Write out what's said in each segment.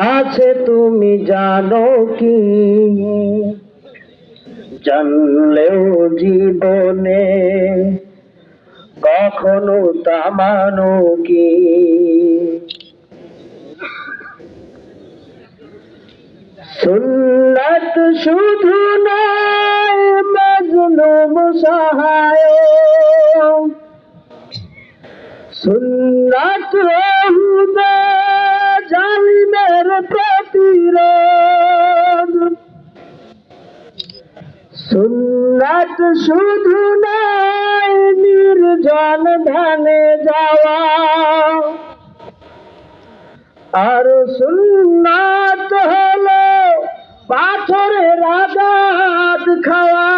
আছে তুমি জানো কি? জানলেও জীবনে কখনো তামানো কি? সুন্নত শুধু নয় মজলুম সহায় সুন্নত রহুদে শুধু নয় নির্জন ধানে যাওয়া। আর সুন্নাত হলো পাথরের আঘাত খাওয়া।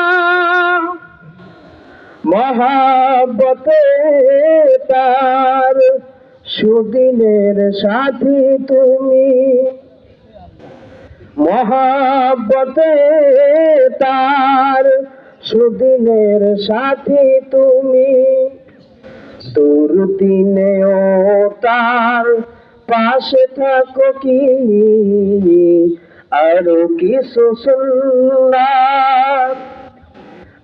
মহাবতে তার সুদিনের সাথী তুমি। মহাবতে তার সুদিনের সাথী তুমি। দুর্দিনেও তার পাশে থাকো কি? আরও কিছু সুন্নাত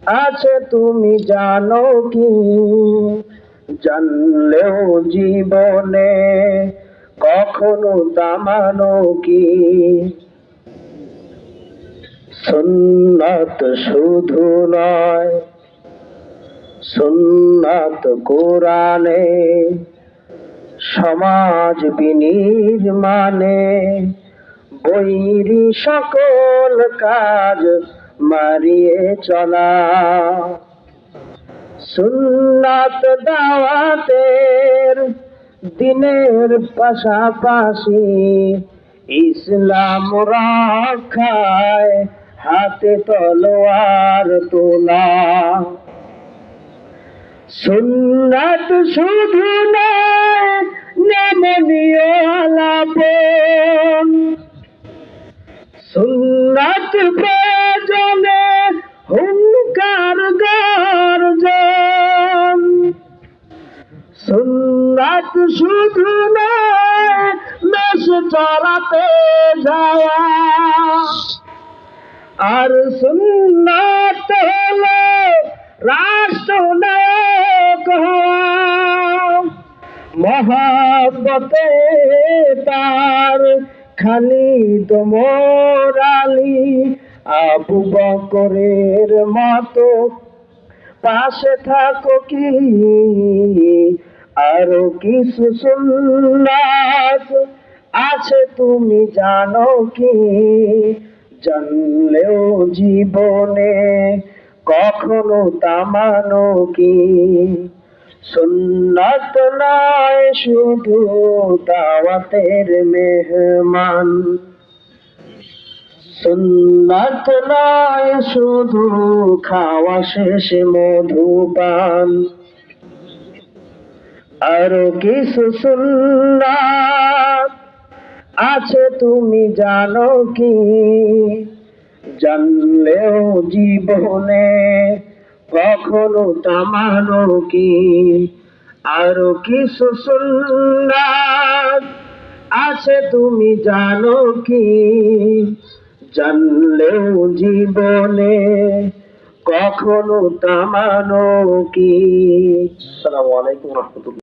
আছে তুমি জানো কি? জানলেও জীবনে কখনো দামানো কি? সুন্নত শুধু নয়, সুন্নত কোরআনে, সমাজ বিনির্মাণে বৈরি সকল কাজ মারিয়ে চলা। সুন্নাত দাওয়াতের দিনের পাশাপাশি ইসলাম রক্ষায় হাতে তলোয়ার তোলা। সুন্নাত শুধু নয় নমনীয় আলাপন। সুন্নাত প্রয়োজনে হুঙ্কার গর্জন। সুন্নাত শুধু নয় চড়াতে যাওয়া। আর সুন্নাত হলো হওয়া। মহাবতে তার খালিদ মোরালি আবু বকরের মতো। পাশে থাকো কি? আরও কিছু সুন্নাত আছে, তুমি জানো কি? জানলেও জীবনে কখনো তামানো কি? সুন্নাত নয় শুধু দাওয়াতের মেহমান। সুন্নাত নয় শুধু খাওয়া শেষে মধুপান আরও কিছু সুন্নাত আছে তুমি জানো কি? জানলেও জীবনে কখনো তামানো কি? আরও কিছু সুন্নাত আছে তুমি জানো কি? জানলেও জীবনে কখনো তামানো কি? আসসালামু আলাইকুম রহমতুল্লাহ।